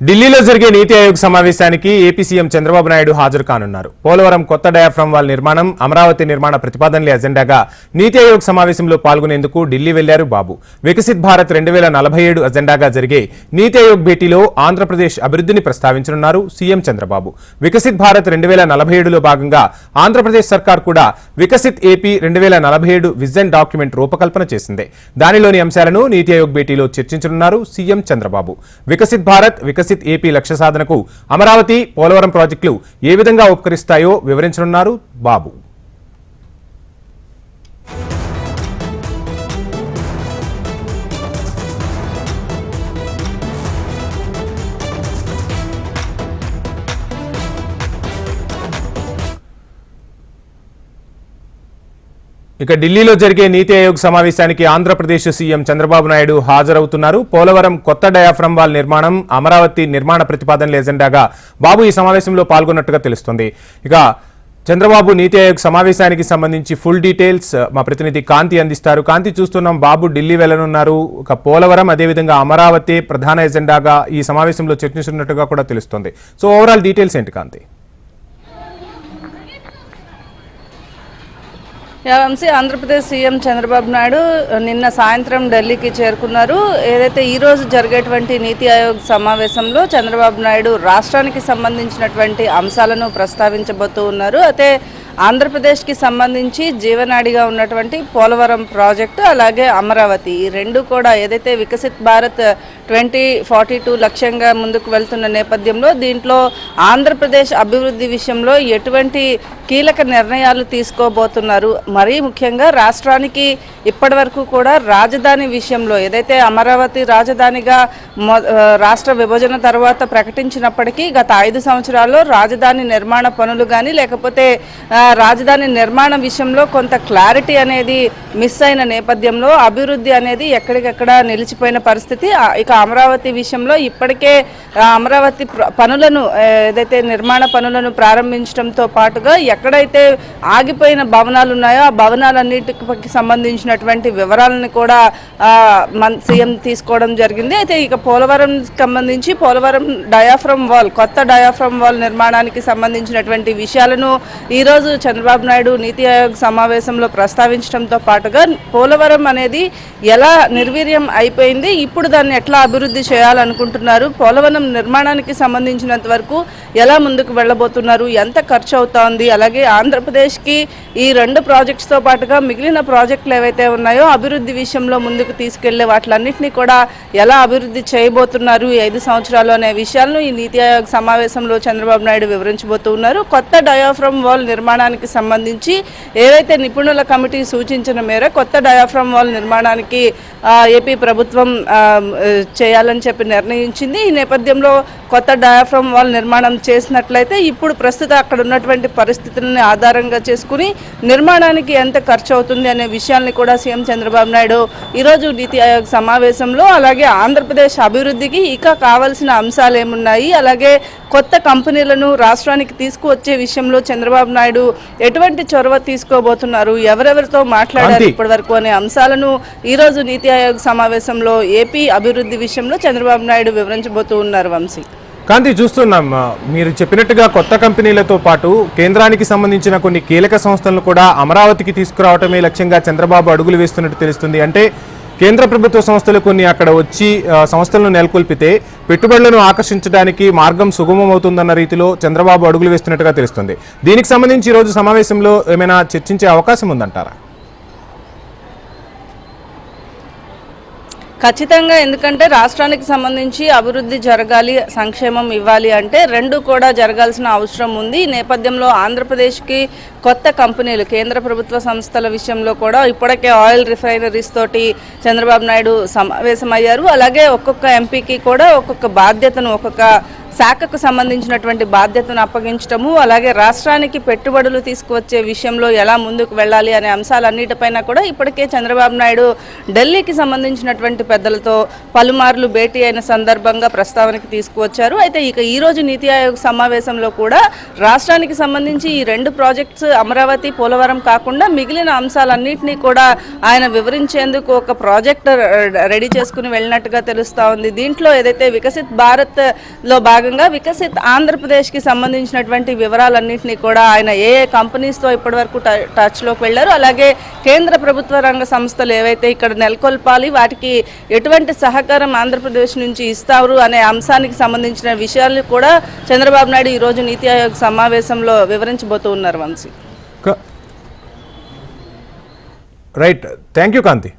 ఢిల్లీలో జరిగే నీతి ఆయోగ్ సమావేశానికి ఏపీ సీఎం చంద్రబాబు నాయుడు హాజరు కానున్నారు. పోలవరం కొత్త డయాఫ్రమ్ వాల్ నిర్మాణం అమరావతి నిర్మాణ ప్రతిపాదనల ఎజెండాగా నీతి ఆయోగ్ సమావేశంలో పాల్గొనేందుకు ఢిల్లీ వెళ్ళారు బాబు. వికసిత్ భారత్ రెండు వేల నలభై ఏడు అజెండాగా జరిగే నీతి ఆయోగ్ భేటీలో ఆంధ్రప్రదేశ్ అభివృద్ధిని ప్రస్తావించనున్నారు సీఎం చంద్రబాబు. వికసిత్ భారత్ రెండు వేల నలభై ఏడులో భాగంగా ఆంధ్రప్రదేశ్ సర్కార్ కూడా వికసిత్ ఏపీ రెండు వేల నలభై ఏడు విజన్ డాక్యుమెంట్ రూపకల్పన చేసింది. దానిలోని అంశాలను నీతి ఆయోగ్ భేటీలో చర్చించనున్నారు సీఎం చంద్రబాబు. వికసిత్ భారత్ వికసిత్ ఏపీ లక్ష్య సాధనకు అమరావతి పోలవరం ప్రాజెక్టులు ఏ విధంగా ఉపకరిస్తాయో వివరించనున్నారు బాబు. ఇక ఢిల్లీలో జరిగే నీతి ఆయోగ్ సమావేశానికి ఆంధ్రప్రదేశ్ సీఎం చంద్రబాబు నాయుడు హాజరవుతున్నారు. పోలవరం కొత్త డయాఫ్రమ్ వాల్ నిర్మాణం అమరావతి నిర్మాణ ప్రతిపాదనల ఎజెండాగా బాబు ఈ సమావేశంలో పాల్గొన్నట్టుగా తెలుస్తుంది. ఇక చంద్రబాబు నీతి ఆయోగ్ సమావేశానికి సంబంధించి ఫుల్ డీటెయిల్స్ మా ప్రతినిధి కాంతి అందిస్తారు. కాంతి చూస్తున్నాం బాబు ఢిల్లీ వెళ్ళనున్నారు ఒక పోలవరం అదేవిధంగా అమరావతి ప్రధాన ఎజెండాగా ఈ సమావేశంలో చర్చించినట్టుగా కూడా తెలుస్తుంది. సో ఓవరాల్ డీటెయిల్స్ ఏంటి కాంతి యా, వంశీ ఆంధ్రప్రదేశ్ సీఎం చంద్రబాబు నాయుడు నిన్న సాయంత్రం ఢిల్లీకి చేరుకున్నారు. ఏదైతే ఈ రోజు జరిగేటువంటి నీతి ఆయోగ్ సమావేశంలో చంద్రబాబు నాయుడు రాష్ట్రానికి సంబంధించినటువంటి అంశాలను ప్రస్తావించబోతూ ఉన్నారు. అయితే ఆంధ్రప్రదేశ్కి సంబంధించి జీవనాడిగా ఉన్నటువంటి పోలవరం ప్రాజెక్టు అలాగే అమరావతి ఈ రెండు కూడా ఏదైతే Viksit Bharat twenty forty two లక్ష్యంగా ముందుకు వెళ్తున్న నేపథ్యంలో దీంట్లో ఆంధ్రప్రదేశ్ అభివృద్ధి విషయంలో ఎటువంటి కీలక నిర్ణయాలు తీసుకోబోతున్నారు. మరీ ముఖ్యంగా రాష్ట్రానికి ఇప్పటివరకు కూడా రాజధాని విషయంలో ఏదైతే అమరావతి రాజధానిగా మొ రాష్ట్ర విభజన తర్వాత ప్రకటించినప్పటికీ గత ఐదు సంవత్సరాల్లో రాజధాని నిర్మాణ పనులు కానీ లేకపోతే రాజధాని నిర్మాణ విషయంలో కొంత క్లారిటీ అనేది మిస్ అయిన నేపథ్యంలో అభివృద్ధి అనేది ఎక్కడికెక్కడ నిలిచిపోయిన పరిస్థితి. ఇక అమరావతి విషయంలో ఇప్పటికే అమరావతి పనులను ఏదైతే నిర్మాణ పనులను ప్రారంభించడంతో పాటుగా ఎక్కడైతే ఆగిపోయిన భవనాలు ఉన్నాయో ఆ భవనాలన్నిటికి సంబంధించినటువంటి వివరాలను కూడా మన సీఎం తీసుకోవడం జరిగింది. అయితే ఇక పోలవరం సంబంధించి పోలవరం డయాఫ్రమ్ వాల్ కొత్త డయాఫ్రమ్ వాల్ నిర్మాణానికి సంబంధించినటువంటి విషయాలను ఈరోజు చంద్రబాబు నాయుడు నీతి ఆయోగ్ సమావేశంలో ప్రస్తావించడంతో పాటుగా పోలవరం అనేది ఎలా నిర్వీర్యం అయిపోయింది ఇప్పుడు దాన్ని ఎట్లా అభివృద్ధి చేయాలనుకుంటున్నారు పోలవరం నిర్మాణానికి సంబంధించినంత వరకు ఎలా ముందుకు వెళ్ళబోతున్నారు? ఎంత ఖర్చు అవుతోంది అలాగే ఆంధ్రప్రదేశ్కి ఈ రెండు ప్రాజెక్ట్స్తో పాటుగా మిగిలిన ప్రాజెక్టులు ఏవైతే ఉన్నాయో అభివృద్ధి విషయంలో ముందుకు తీసుకెళ్ళే వాటిలన్నింటినీ కూడా ఎలా అభివృద్ధి చేయబోతున్నారు? ఈ ఐదు సంవత్సరాలు అనే విషయాలను ఈ నీతి ఆయోగ్ సమావేశంలో చంద్రబాబు నాయుడు వివరించబోతూ ఉన్నారు. కొత్త డయాఫ్రమ్ వాల్ నిర్మాణానికి సంబంధించి ఏవైతే నిపుణుల కమిటీ సూచించిన మేర కొత్త డయాఫ్రమ్ వాల్ నిర్మాణానికి ఏపీ ప్రభుత్వం చేయాలని చెప్పి నిర్ణయించింది. ఈ నేపథ్యం నేపథ్యంలో కొత్త డయాఫ్రమ్ వాల్ నిర్మాణం చేసినట్లయితే ఇప్పుడు ప్రస్తుత అక్కడ ఉన్నటువంటి పరిస్థితులని ఆధారంగా చేసుకుని నిర్మాణానికి ఎంత ఖర్చు అవుతుంది అనే విషయాల్ని కూడా సీఎం చంద్రబాబు నాయుడు ఈరోజు నీతి ఆయోగ్ సమావేశంలో అలాగే ఆంధ్రప్రదేశ్ అభివృద్ధికి ఇక కావాల్సిన అంశాలు ఏమున్నాయి? అలాగే కొత్త కంపెనీలను రాష్ట్రానికి తీసుకువచ్చే విషయంలో చంద్రబాబు నాయుడు ఎటువంటి చొరవ తీసుకోబోతున్నారు? ఎవరెవరితో మాట్లాడారు. ఇప్పటి వరకు అనే అంశాలను ఈరోజు నీతి ఆయోగ్ సమావేశంలో ఏపీ అభివృద్ధి విషయంలో చంద్రబాబు నాయుడు వివరించబోతూ ఉన్నారు. వంశీ. కాంతి చూస్తున్నాం. మీరు చెప్పినట్టుగా కొత్త కంపెనీలతో పాటు కేంద్రానికి సంబంధించిన కొన్ని కీలక సంస్థలను కూడా అమరావతికి తీసుకురావటమే లక్ష్యంగా చంద్రబాబు అడుగులు వేస్తున్నట్టు తెలుస్తుంది. అంటే కేంద్ర ప్రభుత్వ సంస్థలు కొన్ని అక్కడ వచ్చి సంస్థలను నెలకొల్పితే పెట్టుబడులను ఆకర్షించడానికి మార్గం సుగమం అవుతుందన్న రీతిలో చంద్రబాబు అడుగులు వేస్తున్నట్టుగా తెలుస్తుంది. దీనికి సంబంధించి ఈరోజు రోజు సమావేశంలో ఏమైనా చర్చించే అవకాశం ఉందంటారా? ఖచ్చితంగా ఎందుకంటే రాష్ట్రానికి సంబంధించి అభివృద్ధి జరగాలి సంక్షేమం ఇవ్వాలి అంటే రెండు కూడా జరగాల్సిన అవసరం ఉంది. ఈ నేపథ్యంలో ఆంధ్రప్రదేశ్కి కొత్త కంపెనీలు కేంద్ర ప్రభుత్వ సంస్థల విషయంలో కూడా ఇప్పటికే ఆయిల్ రిఫైనరీస్ తోటి చంద్రబాబు నాయుడు సమావేశమయ్యారు. అలాగే ఒక్కొక్క ఎంపీకి కూడా ఒక్కొక్క బాధ్యతను ఒక్కొక్క శాఖకు సంబంధించినటువంటి బాధ్యతను అప్పగించడము అలాగే రాష్ట్రానికి పెట్టుబడులు తీసుకువచ్చే విషయంలో ఎలా ముందుకు వెళ్ళాలి అనే అంశాలన్నిటిపైన కూడా ఇప్పటికే చంద్రబాబు నాయుడు ఢిల్లీకి సంబంధించినటువంటి పెద్దలతో పలుమార్లు భేటీ అయిన సందర్భంగా ప్రస్తావనకి తీసుకువచ్చారు. అయితే ఇక ఈరోజు నీతి ఆయోగ్ సమావేశంలో కూడా రాష్ట్రానికి సంబంధించి ఈ రెండు ప్రాజెక్ట్స్ అమరావతి పోలవరం కాకుండా మిగిలిన అంశాలన్నింటినీ కూడా ఆయన వివరించేందుకు ఒక ప్రాజెక్ట్ రెడీ చేసుకుని వెళ్ళినట్టుగా తెలుస్తూ ఉంది. దీంట్లో ఏదైతే వికసిత్ భారత్లో భాగం భాగంగా వికసిత్ ఆంధ్రప్రదేశ్కి సంబంధించినటువంటి వివరాలన్నింటినీ కూడా ఆయన ఏ ఏ కంపెనీస్తో ఇప్పటివరకు ట- టచ్ వెళ్ళారు అలాగే కేంద్ర ప్రభుత్వ రంగ సంస్థలు ఏవైతే ఇక్కడ నెలకొల్పాలి వాటికి ఎటువంటి సహకారం ఆంధ్రప్రదేశ్ నుంచి ఇస్తారు అనే అంశానికి సంబంధించిన విషయాలు కూడా చంద్రబాబు నాయుడు ఈ రోజు నీతి ఆయోగ్ సమావేశంలో వివరించబోతూ ఉన్నారు Vamshi. Right. Thank you Kanthi.